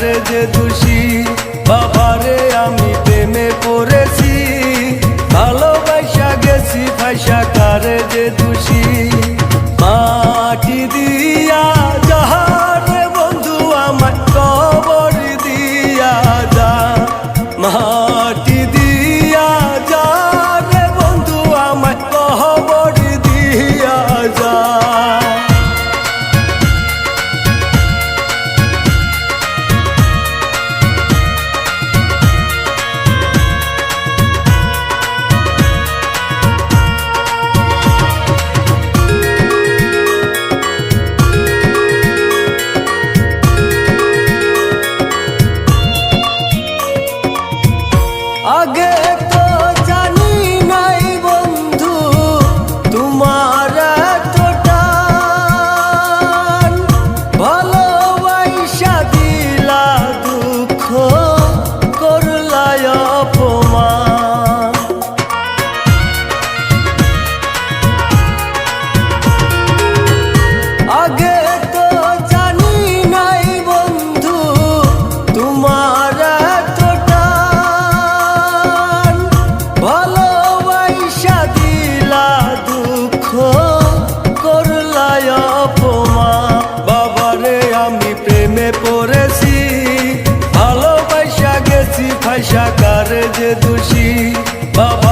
রে যে দোষী, বাবারে আমি প্রেমে পড়েছি। ভালোবাসা গেছি, ভাষা কারে যে দোষী। মাটি দিয়া প্রেমে পড়েছি ভালোবাসা গেছি ফাঁসা কারে যে দোষী। বাবা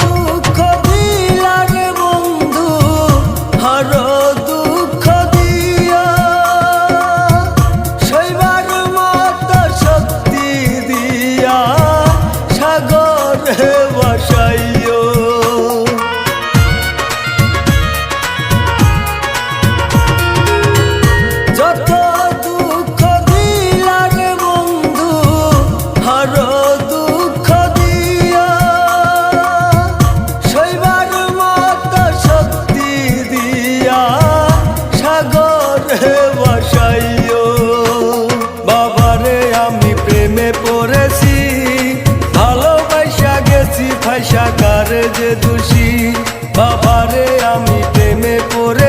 গো পয়সা সাকার যে দোষী? বাবারে আমি প্রেমে পড়ে